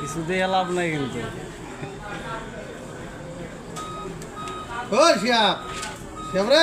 কিছু দিয়ে লাভ নাই কিন্তু। ও শিয়াব শিয়াব রে।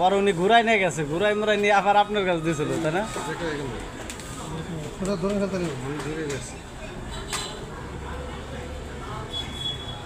পরে উনি ঘুরাই নিয়ে গেছে ঘুরাই মুরাই নিয়ে আবার আপনার কাছে দিয়েছিল তাই না?